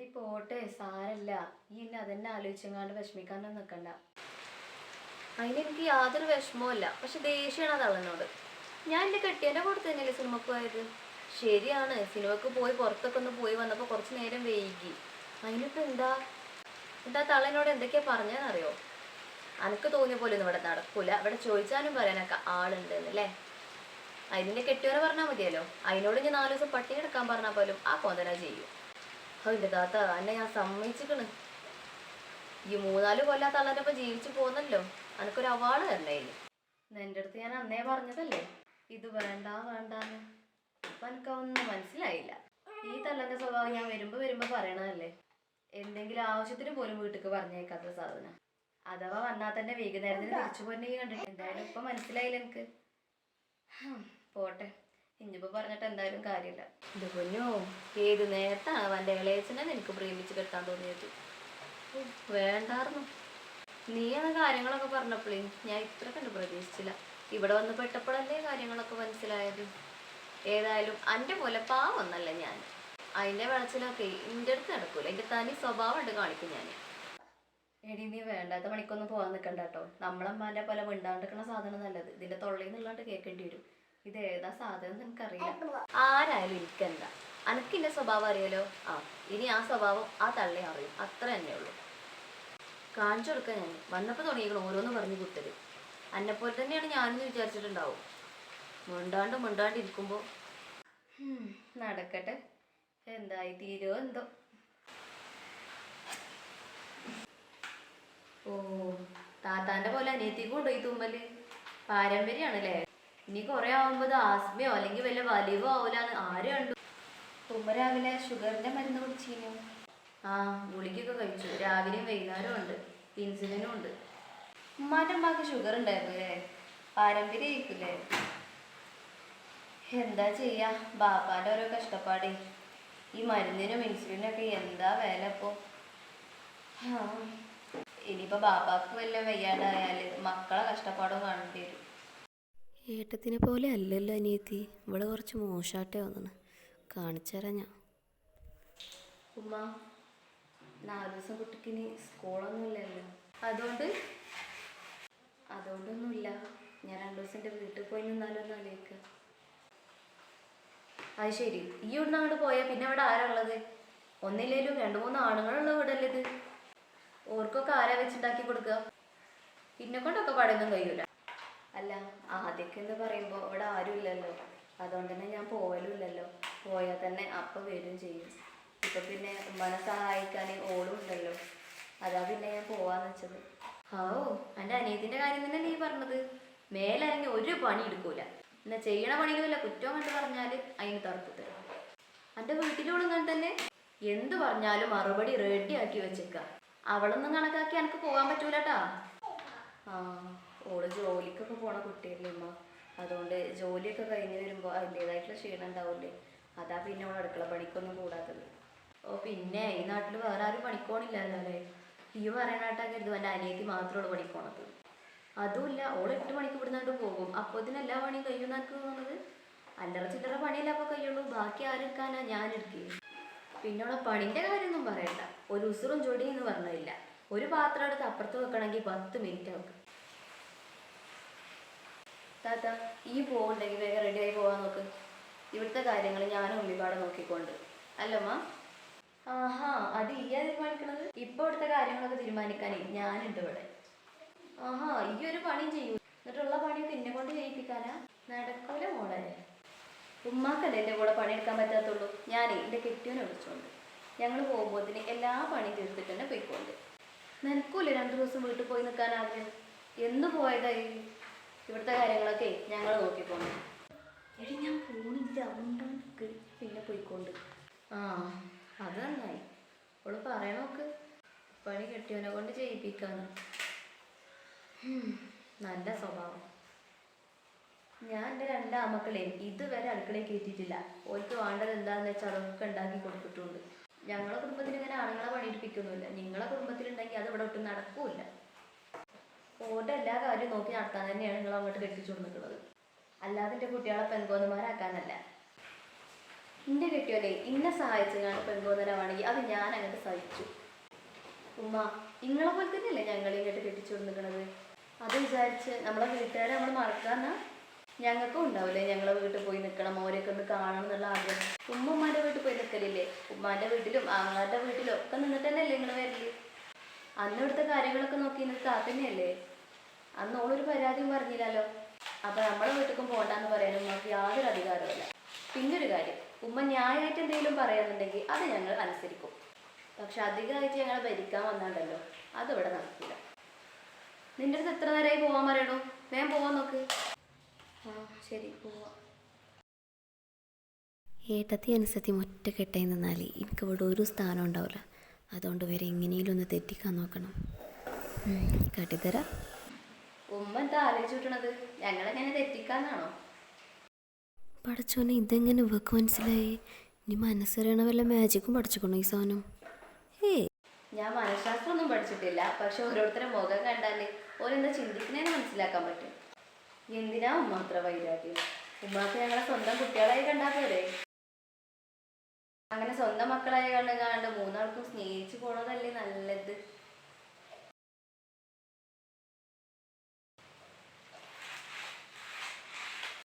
എടി പോട്ടെ സാരല്ല. ഈ ഇന്നെ അതെന്നെ ആലോചിച്ചെങ്ങാണ്ട് വിഷമിക്കാനൊന്നും നിൽക്കണ്ട അതിനെനിക്ക് യാതൊരു വിഷമവുമില്ല പക്ഷെ ദേഷ്യമാണ് അത് അവനോട്. ഞാൻ എന്റെ കെട്ടിയന്റെ കൂടെ തന്നെയല്ലേ സിനിമക്ക് പോയത്? ശരിയാണ്. സിനിമക്ക് പോയി പുറത്തൊക്കെ ഒന്ന് പോയി വന്നപ്പോൾ കുറച്ച് നേരം വൈകി. അതിനിപ്പോൾ എന്താ? എന്താ തള്ളനോട് എന്തൊക്കെയാ പറഞ്ഞതെന്നറിയോ? അനക്ക് തോന്നിയ പോലെ ഒന്നും ഇവിടെ നടക്കൂല. ഇവിടെ ചോദിച്ചാലും പറയാനൊക്കെ ആളുണ്ട് എന്നല്ലേ അതിന്റെ കെട്ടിയവനെ പറഞ്ഞാൽ മതിയല്ലോ. അതിനോട് ഞാൻ നാലു ദിവസം പട്ടിണി എടുക്കാൻ പറഞ്ഞാൽ പോലും ആ കോന്തന ചെയ്യും. അതിന്റെ താത്ത എന്നെ ഞാൻ സമ്മതിച്ചിക്കണ്. ഈ മൂന്നാൽ കൊല്ലാത്ത ഒപ്പം ജീവിച്ചു പോന്നല്ലോ അനക്കൊരു അവാർഡ് തരണ്ടേ എന്റെ അടുത്ത് ഞാൻ അന്നേ പറഞ്ഞതല്ലേ? ഇത് വേണ്ട വേണ്ടാന്ന്. അപ്പൊ എനിക്കൊന്നും മനസ്സിലായില്ല. ഈ തള്ളന്റെ സ്വഭാവം ഞാൻ വരുമ്പോ വരുമ്പോ പറയണതല്ലേ? എന്തെങ്കിലും ആവശ്യത്തിന് പോലും വീട്ടിക്ക് പറഞ്ഞേക്കാത്ത സാധനം. അഥവാ വന്നാൽ തന്നെ വൈകുന്നേരത്തിന് തിരിച്ചു പോയി കണ്ടിട്ട് എന്തായാലും ഇപ്പൊ മനസ്സിലായില്ല എനിക്ക്. പോട്ടെ. ഇനിയിപ്പോ പറഞ്ഞിട്ട് എന്തായാലും കാര്യമില്ല. ഇത് പൊന്നോ ഏത് നേരത്താണ് അവന്റെ ഇളയച്ചനെ നിനക്ക് പ്രേമിച്ച് കെട്ടാൻ തോന്നിയത്? വേണ്ടാർന്നു. നീ എന്ന കാര്യങ്ങളൊക്കെ പറഞ്ഞപ്പോഴേ ഞാൻ ഇത്ര കണ്ട് പ്രതീക്ഷിച്ചില്ല. ഇവിടെ വന്ന് പെട്ടപ്പോഴല്ലേ കാര്യങ്ങളൊക്കെ മനസ്സിലായത്? ഏതായാലും അന്റെ പോലെ പാവൊന്നല്ല ഞാൻ. അതിന്റെ വെളച്ചിലൊക്കെ ഇന്റെ അടുത്ത് നടക്കൂല. എന്റെ തനി സ്വഭാവം ഉണ്ട് കാണിക്കും ഞാൻ എടി നീ വേണ്ടാത്ത പണിക്കൊന്നും പോകാൻ നിൽക്കണ്ട കേട്ടോ. പോലെ മിണ്ടാണ്ടിരിക്കണ സാധനം നല്ലത്. ഇതിന്റെ തൊള്ളയിൽ നിന്നുള്ളാണ്ട് കേൾക്കേണ്ടി വരും. ഇത് ഏതാ സാധനം എനിക്കറിയില്ല. ആരായാലും എനിക്കെന്താ? അനക്കിന്റെ സ്വഭാവം അറിയാലോ? ആ ഇനി ആ സ്വഭാവം ആ തള്ളി അറിയും. അത്ര തന്നെ ഉള്ളൂ. കാണിച്ചു കൊടുക്കാൻ ഞാൻ. വന്നപ്പോൾ തുടങ്ങിയിരിക്കണം ഓരോന്ന് പറഞ്ഞു കുത്തൽ. അന്നെപ്പോലെ തന്നെയാണ് ഞാനെന്ന് വിചാരിച്ചിട്ടുണ്ടാവും. മിണ്ടാണ്ട് മിണ്ടാണ്ട് ഇരിക്കുമ്പോൾ നടക്കട്ടെ. എന്തായി തീരോ എന്തോ? ഓ താത്താന്റെ പോലെ അനിയത്തിക്ക് കൊണ്ടുപോയി തുമ്മൽ? പാരമ്പര്യമാണല്ലേ ഇനി കുറെ ആവുമ്പോ ഇത് ആസ്മയോ അല്ലെങ്കിൽ വല്ല വലിവോ ആവൂലെന്ന് ആരും കണ്ടു? തുമ്പ രാവിലെ ഷുഗറിന്റെ മരുന്ന് കുടിച്ചു ആ ഗുളിക്കൊക്കെ കഴിച്ചു. രാവിലെയും വൈകുന്നേരവും ഉണ്ട്. ഇൻസുലിനും ഉണ്ട്. ഉമ്മാന്റെ അമ്മയ്ക്ക് ഷുഗർ ഉണ്ടായിരുന്നു അല്ലേ പാരമ്പര്യമായിരിക്കില്ലേ എന്താ ചെയ്യാ? ബാപ്പാന്റെ ഓരോ കഷ്ടപ്പാടേ. ഈ മരുന്നിനും ഇൻസുലിനും ഒക്കെ എന്താ വില ഇപ്പോൾ ഇനിയിപ്പോൾ ഇനിയിപ്പോ ബാപ്പാക്ക് വല്ല വയ്യാണ്ടായാൽ മക്കളെ കഷ്ടപ്പാടും കാണേണ്ടി വരും. ഏട്ടത്തിനെ പോലെ അല്ലല്ലോ അനിയത്തി. ഇവൾ കുറച്ച് മോശാട്ടെ വന്നു കാണിച്ചു ഞാൻ. ഉമ്മ നാല് ദിവസം കുട്ടിക്ക് ഇനി സ്കൂളൊന്നുമില്ലല്ലോ അതുകൊണ്ട്? അതുകൊണ്ടൊന്നുമില്ല. ഞാൻ രണ്ടു ദിവസം എന്റെ വീട്ടിൽ പോയി നിന്നാലോ എന്ന് ആലോചിക്കുക അത് ശരി. ഈ ഇവിടുന്ന് അങ്ങോട്ട് പോയാൽ പിന്നെ അവിടെ ആരാ ഉള്ളത്? ഒന്നില്ലേലും രണ്ട് മൂന്ന് ആണുങ്ങളുള്ള വീടല്ലേ ഇത്? ഓർക്കൊക്കെ ആരാ വെച്ചുണ്ടാക്കി കൊടുക്കുക? പിന്നെ കൊണ്ടൊക്കെ പടയൊന്നും കഴിയൂല. അല്ല ആദ്യമൊക്കെ എന്ന് പറയുമ്പോൾ ഇവിടെ ആരും ഇല്ലല്ലോ അതുകൊണ്ട് തന്നെ ഞാൻ പോകലും ഇല്ലല്ലോ പോയാൽ തന്നെ അപ്പം വരും ചെയ്യും. ഇപ്പൊ പിന്നെ ഉമ്മനെ സഹായിക്കാൻ ഓളും ഉണ്ടല്ലോ. അതാ പിന്നെ ഞാൻ പോവാന്ന് വെച്ചത്. ഓ എന്റെ അനിയത്തിന്റെ കാര്യം തന്നെ നീ പറഞ്ഞത്? മേലറിഞ്ഞ് ഒരു പണി എടുക്കൂല. എന്നാ ചെയ്യണ പണിയിൽ വല്ല കുറ്റം കണ്ട് പറഞ്ഞാൽ അതിന് തറുപ്പ് തരും. എന്റെ വീട്ടിലോളും ഇങ്ങനെ തന്നെ? എന്ത് പറഞ്ഞാലും മറുപടി റെഡി ആക്കി വെച്ചേക്ക. അവളൊന്നും കണക്കാക്കി എനിക്ക് പോകാൻ പറ്റൂലട്ടാ. ആ. ഓൾ ജോലിക്കൊക്കെ പോണ കുട്ടിയല്ലേ ഉമ്മ? അതുകൊണ്ട് ജോലിയൊക്കെ കഴിഞ്ഞ് വരുമ്പോൾ അതിന്റെതായിട്ടുള്ള ക്ഷീണം ഉണ്ടാവില്ലേ? അതാ പിന്നെ അവൾ അടുക്കള പണിക്കൊന്നും കൂടാത്തത്. ഓ പിന്നെ ഈ നാട്ടിൽ വേറെ ആരും പണിക്കോണില്ലല്ലോ അല്ലേ? ഈ പറയണാട്ടാ കരുതും എന്റെ അനിയത്തി മാത്രമേ ഉള്ളൂ പണിക്കോണത്. അതുമില്ല ഓൾ എട്ട് മണിക്ക് ഇവിടുന്നാണ്ട് പോകും. അപ്പോൾ ഇതിന് എല്ലാ പണിയും കഴിയും എനിക്ക് തോന്നുന്നത്? അല്ലറ ചില്ലറ പണിയല്ല അപ്പോൾ കഴിയുള്ളൂ. ബാക്കി ആരെടുക്കാനാ ഞാൻ എടുക്കുകയും പിന്നെ ഉള്ള പണിന്റെ കാര്യമൊന്നും പറയണ്ട. ഒരു ഉസുറും ചൊടിയെന്ന് പറഞ്ഞില്ല. ഒരു പാത്രം എടുത്ത് അപ്പുറത്ത് വെക്കണമെങ്കിൽ പത്ത് മിനിറ്റ് വെക്കും താത്ത ഈ പോകുന്നുണ്ടെങ്കിൽ വേഗം റെഡിയായി പോകാൻ നോക്ക്. ഇവിടുത്തെ കാര്യങ്ങൾ ഞാനും ഉള്ളിപ്പാടെ നോക്കിക്കൊണ്ട്. അല്ലമ്മ ആഹാ അത് ഈയാ തീരുമാനിക്കണത്? ഇപ്പൊ ഇവിടുത്തെ കാര്യങ്ങളൊക്കെ തീരുമാനിക്കാനേ ഞാനുണ്ട് ഇവിടെ. ആഹാ ഈ ഒരു പണി ചെയ്യൂ. എന്നിട്ടുള്ള പണിയൊക്കെ എന്നെ കൊണ്ട് ചെയ്യിപ്പിക്കാനാ? നടക്കൂല മോളെ. ഉമ്മാക്കല്ലേ എന്റെ കൂടെ പണിയെടുക്കാൻ പറ്റാത്തുള്ളൂ. ഞാനേ എന്റെ കെട്ടിയോനെ വിളിച്ചോണ്ട്. ഞങ്ങൾ പോകുമ്പോത്തിന് എല്ലാ പണിയും തീർത്തിട്ട് തന്നെ പോയിക്കൊണ്ട്. നിനക്കൂല്ലേ രണ്ടു ദിവസം വീട്ടിൽ പോയി നിൽക്കാനാവില്ല എന്ന് പോയതായി? ഇവിടുത്തെ കാര്യങ്ങളൊക്കെ ഞങ്ങൾ നോക്കിക്കൊണ്ട് എടി ഞാൻ പോണില്ല അതുകൊണ്ടാണ് പിന്നെ പോയിക്കൊണ്ട്. ആ അത് നന്നായി. അവൾ പറയണോക്ക് പണി കെട്ടിയവനെ കൊണ്ട് ചെയ്യിപ്പിക്കാന്ന്. നല്ല സ്വഭാവം. ഞാൻ എന്റെ രണ്ടാമക്കളെ ഇതുവരെ അടുക്കളയിൽ കയറ്റിയിട്ടില്ല ഓർക്ക് വേണ്ടത് എന്താണെന്ന് വെച്ചാൽ അതൊക്കെ ഉണ്ടാക്കി കൊടുത്തിട്ടുണ്ട്. ഞങ്ങളെ കുടുംബത്തിൽ ഇങ്ങനെ ആണുങ്ങളെ പണിയെടുപ്പിക്കൊന്നുമില്ല നിങ്ങളെ കുടുംബത്തിലുണ്ടെങ്കിൽ അത് ഇവിടെ ഒട്ടും നടക്കൂല ഓരുടെ എല്ലാ കാര്യവും നോക്കി നടത്താൻ തന്നെയാണ് നിങ്ങൾ അങ്ങോട്ട് കെട്ടിച്ചു കൊടുക്കുന്നത് അല്ലാതെ എന്റെ കുട്ടികളെ പെൺകോന്നമാരാക്കാനല്ല. എന്റെ കെട്ടിയോലെ ഇന്നെ സഹായിച്ചതാണ് പെൺകോന്നരമാണെങ്കിൽ അത് ഞാൻ അങ്ങോട്ട് സഹിച്ചു. ഉമ്മ ഇങ്ങളെ പോലെ തന്നെയല്ലേ ഞങ്ങൾ ഇങ്ങോട്ട് കെട്ടിച്ചു കൊടുക്കുന്നത് അത് വിചാരിച്ച് നമ്മളെ വീട്ടുകാരെ നമ്മൾ മറക്കാന്നാ ഞങ്ങൾക്കും ഉണ്ടാവില്ലേ ഞങ്ങളെ വീട്ടിൽ പോയി നിൽക്കണം ഓരെയൊക്കെ ഒന്ന് കാണണം എന്നുള്ള ആഗ്രഹം. ഉമ്മമാരുടെ വീട്ടിൽ പോയി നിൽക്കലില്ലേ ഉമ്മാന്റെ വീട്ടിലും ആങ്ങളുടെ വീട്ടിലും ഒക്കെ നിന്നിട്ട് തന്നെയല്ലേ നിങ്ങൾ വരൽ? അന്ന് ഇവിടുത്തെ കാര്യങ്ങളൊക്കെ നോക്കി നിന്നത് തന്നെയല്ലേ? അന്ന് ഓളൊരു പരാതിയും പറഞ്ഞില്ലല്ലോ. അപ്പൊ നമ്മളെ വീട്ടിലും പോകണ്ടെന്ന് പറയാൻ ഉമ്മക്ക് യാതൊരു അധികാരമില്ല പിന്നെ ഒരു കാര്യം ഉമ്മ ന്യായമായിട്ട് എന്തെങ്കിലും പറയാന്നുണ്ടെങ്കിൽ അത് ഞങ്ങൾ അനുസരിക്കും. പക്ഷെ അധികമായിട്ട് ഞങ്ങളെ ഭരിക്കാൻ വന്നാണ്ടല്ലോ അതിവിടെ നടക്കില്ല നിന്റെ അടുത്ത് എത്ര നേരമായി പോവാൻ പറയണു? വേഗം പോവാൻ നോക്ക്. ആ ശരി പോവാം. ഏട്ടത്തി അനുസരിച്ച് ഒറ്റ കെട്ടായി നിന്നാൽ എനിക്ക് ഇവിടെ ഒരു സ്ഥാനം ഉണ്ടാവില്ല. അതുകൊണ്ട് വരെ എങ്ങനെയും ഒന്ന് തെറ്റിക്കാൻ നോക്കണം. കാട്ടിത്തരാം. ഉമ്മ എന്താ ആലോചിച്ച് ഞങ്ങളെങ്ങനെ തെറ്റിക്കാന്നാണോ? പഠിച്ചോനെ ഇതെങ്ങനെ ഇവക്ക് മനസ്സിലായി? ഇനി മനസ്സറിയണ വല്ല മാജിക്കും പഠിച്ചുക്കണോ ഈ സാധനം? ഏ ഞാൻ മനഃശാസ്ത്രം ഒന്നും പഠിച്ചിട്ടില്ല പക്ഷെ ഓരോരുത്തരെ മുഖം കണ്ടാൽ ഓരെന്താ ചിന്തിക്കുന്നതെന്ന് മനസ്സിലാക്കാൻ പറ്റും. എന്തിനാ ഉമ്മ അത്ര വൈരാഗ്യം? ഉമ്മാക്ക് ഞങ്ങളെ സ്വന്തം കുട്ടികളായി കണ്ടാ പോരെ? അങ്ങനെ സ്വന്തം മക്കളായി കണ്ട് കാണാണ്ട് മൂന്നാൾക്കും സ്നേഹിച്ചു പോണതല്ലേ നല്ലത്?